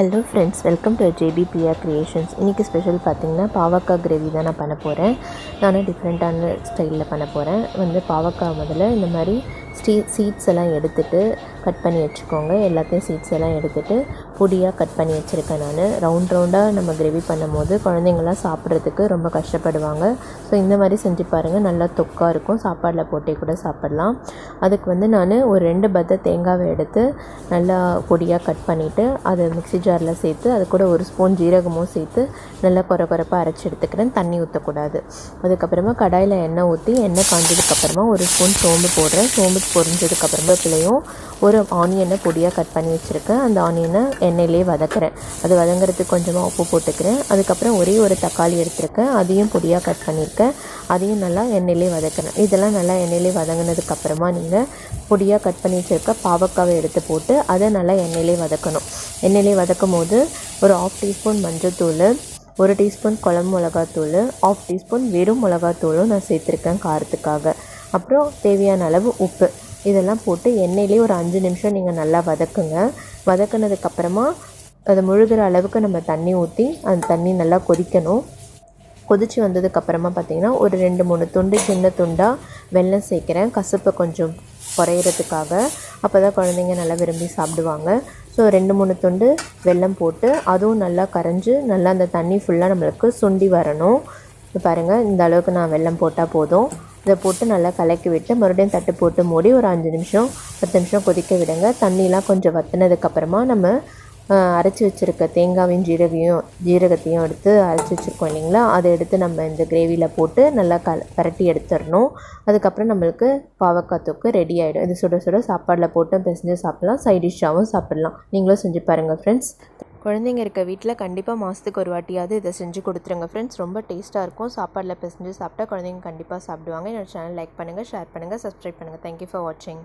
Hello friends welcome to JP PR creations இன்றைக்கி special பார்த்திங்கன்னா பாவக்காய் கிரேவி தான் நான் பண்ண போகிறேன் நானும் டிஃப்ரெண்ட்டான ஸ்டைலில் பண்ண போகிறேன் வந்து பாவக்காய் முதல்ல இந்த மாதிரி ஸ்டீ சீட்ஸ் எல்லாம் எடுத்துகிட்டு கட் பண்ணி வச்சுக்கோங்க. எல்லாத்தையும் சீட்ஸ் எல்லாம் எடுத்துட்டு பொடியாக கட் பண்ணி வச்சுருக்கேன் நான். ரவுண்ட் ரவுண்டாக நம்ம கிரேவி பண்ணும்போது குழந்தைங்கள்லாம் சாப்பிட்றதுக்கு ரொம்ப கஷ்டப்படுவாங்க. ஸோ இந்த மாதிரி செஞ்சு பாருங்கள் நல்லா தொக்காக இருக்கும். சாப்பாடில் போட்டே கூட சாப்பிட்லாம். அதுக்கு வந்து நான் ஒரு ரெண்டு பத்த தேங்காவை எடுத்து நல்லா பொடியாக கட் பண்ணிவிட்டு அதை மிக்ஸி ஜாரில் சேர்த்து அது கூட ஒரு ஸ்பூன் ஜீரகமும் சேர்த்து நல்லா குறை குறைப்பாக அரைச்சி எடுத்துக்கிறேன். தண்ணி ஊற்றக்கூடாது அதுக்கப்புறமா கடாயில் எண்ணெய் ஊற்றி எண்ணெய் காஞ்சதுக்கப்புறமா ஒரு ஸ்பூன் சோம்பு போடுறேன். சோம்பு பொரிஞ்சதுக்கப்புறமா பிள்ளையும் ஒரு ஆனியனை பொடியாக கட் பண்ணி வச்சுருக்கேன். அந்த ஆனியனை எண்ணெயிலே வதக்குறேன். அது வதங்குறதுக்கு கொஞ்சமாக உப்பு போட்டுக்கிறேன். அதுக்கப்புறம் ஒரே ஒரு தக்காளி எடுத்திருக்கேன். அதையும் பொடியாக கட் பண்ணியிருக்கேன். அதையும் நல்லா எண்ணெயிலே வதக்குறேன் இதெல்லாம் நல்லா எண்ணெயிலே வதங்கினதுக்கப்புறமா நீங்கள் பொடியாக கட் பண்ணி வச்சுருக்க பாவக்காவை எடுத்து போட்டு அதை நல்லா எண்ணெயிலே வதக்கணும். எண்ணெயிலே வதக்கும் போது ஒரு ஆஃப் டீஸ்பூன் மஞ்சள்தூள் ஒரு டீஸ்பூன் குழம்பு மிளகாத்தூள் ஆஃப் டீஸ்பூன் வெறும் மிளகாத்தூளும் நான் சேர்த்துருக்கேன் காரத்துக்காக. அப்புறம் தேவையான அளவு உப்பு. இதெல்லாம் போட்டு எண்ணெயிலே ஒரு அஞ்சு நிமிஷம் நீங்கள் நல்லா வதக்குங்க. வதக்குனதுக்கப்புறமா அதை முழுகிற அளவுக்கு நம்ம தண்ணி ஊற்றி அந்த தண்ணி நல்லா கொதிக்கணும். கொதித்து வந்ததுக்கப்புறமா பார்த்திங்கன்னா ஒரு ரெண்டு மூணு துண்டு சின்ன துண்டாக வெல்லம் சேர்க்குறேன். கசப்பை கொஞ்சம் குறையிறதுக்காக. அப்போ தான் குழந்தைங்க நல்லா விரும்பி சாப்பிடுவாங்க. ஸோ ரெண்டு மூணு துண்டு வெல்லம் போட்டு அதுவும் நல்லா கரைஞ்சி நல்லா அந்த தண்ணி ஃபுல்லாக நம்மளுக்கு சுண்டி வரணும். பாருங்கள் இந்த அளவுக்கு நான் வெல்லம் போட்டால் போதும். இதை போட்டு நல்லா கலக்கி விட்டு மறுபடியும் தட்டு போட்டு மூடி ஒரு அஞ்சு நிமிஷம் பத்து நிமிஷம் கொதிக்க விடுங்க. தண்ணிலாம் கொஞ்சம் வத்தினதுக்கப்புறமா நம்ம அரைச்சி வச்சுருக்க தேங்காயும் ஜீரகையும் ஜீரகத்தையும் எடுத்து அரைச்சி வச்சுருக்கோம் இல்லைங்களா? அதை எடுத்து நம்ம இந்த கிரேவியில் போட்டு நல்லா கல பரட்டி எடுத்துடணும். அதுக்கப்புறம் நம்மளுக்கு பாவக்காய் தொக்கு ரெடி ஆகிடும் இது சுட சுட சாப்பாடில் போட்டு பிசைஞ்சு சாப்பிட்லாம். சைட் டிஷ்ஷாகவும் சாப்பிட்லாம். நீங்களும் செஞ்சு பாருங்கள் ஃப்ரெண்ட்ஸ் குழந்தைங்க இருக்க வீட்டில் கண்டிப்பாக மாதத்துக்கு ஒரு வாட்டியாவது இதை செஞ்சு கொடுத்துருங்க. ஃப்ரெண்ட்ஸ் ரொம்ப டேஸ்ட்டாக இருக்கும். சாப்பாடில் பிசைஞ்சு சாப்பிட்டா குழந்தைங்க கண்டிப்பாக சாப்பிடுவாங்க. என்னோடய சேனல் லைக் பண்ணுங்கள் ஷேர் பண்ணுங்கள் சப்ஸ்கிரைப் பண்ணுங்கள் தேங்க்யூ ஃபார் வாட்சிங்